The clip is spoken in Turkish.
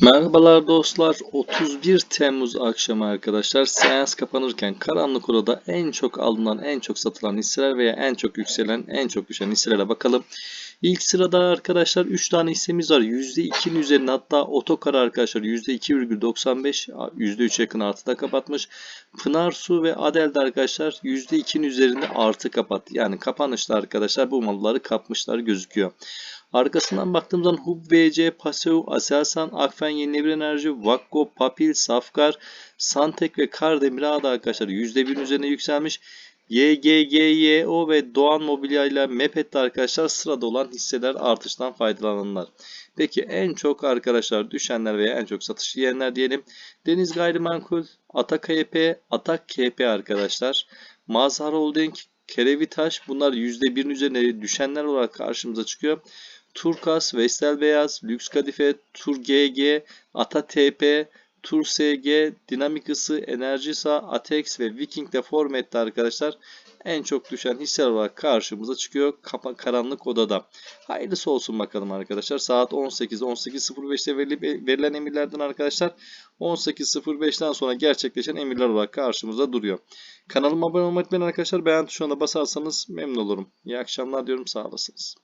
Merhabalar dostlar. 31 Temmuz akşamı arkadaşlar seans kapanırken karanlık odada en çok alınan, en çok satılan hisseler veya en çok yükselen, en çok düşen hisselere bakalım. İlk sırada arkadaşlar 3 tane hissemiz var. %2'nin üzerinde hatta Otokar arkadaşlar %2,95 %3 yakın artıda kapatmış. Pınar Su ve Adel'de arkadaşlar %2'nin üzerinde artı kapattı. Yani kapanışta arkadaşlar bu malları kapmışlar gözüküyor. Arkasından baktığımız zaman Hub VC, Paseo, Aselsan, Akfen Yenilenebilir Enerji, Vakko, Papil, Safkar, Santek ve Kardemir Ağda arkadaşlar %1'in üzerine yükselmiş. YGGYO ve Doğan Mobilya ile Mepet'te arkadaşlar sırada olan hisseler artıştan faydalananlar. Peki en çok arkadaşlar düşenler veya en çok satış yiyenler diyelim. Deniz Gayrimenkul, Atak KP, Atak KP arkadaşlar. Mazhar Holding, Kerevitaş bunlar %1'in üzerine düşenler olarak karşımıza çıkıyor. Turkas, Vestel Beyaz, Lüks Kadife, Tur GG, Ata TP, Tur SG, Dinamik Isı, Enerjisa, Atex ve Viking de Format'te arkadaşlar en çok düşen hisseler olarak karşımıza çıkıyor kapa karanlık odada. Hayırlısı olsun bakalım arkadaşlar. Saat 18 18.05'te verilip, verilen emirlerden arkadaşlar 18.05'ten sonra gerçekleşen emirler olarak karşımıza duruyor. Kanalıma abone olmayı unutmayın arkadaşlar. Beğen tuşuna basarsanız memnun olurum. İyi akşamlar diyorum. Sağ olasınız.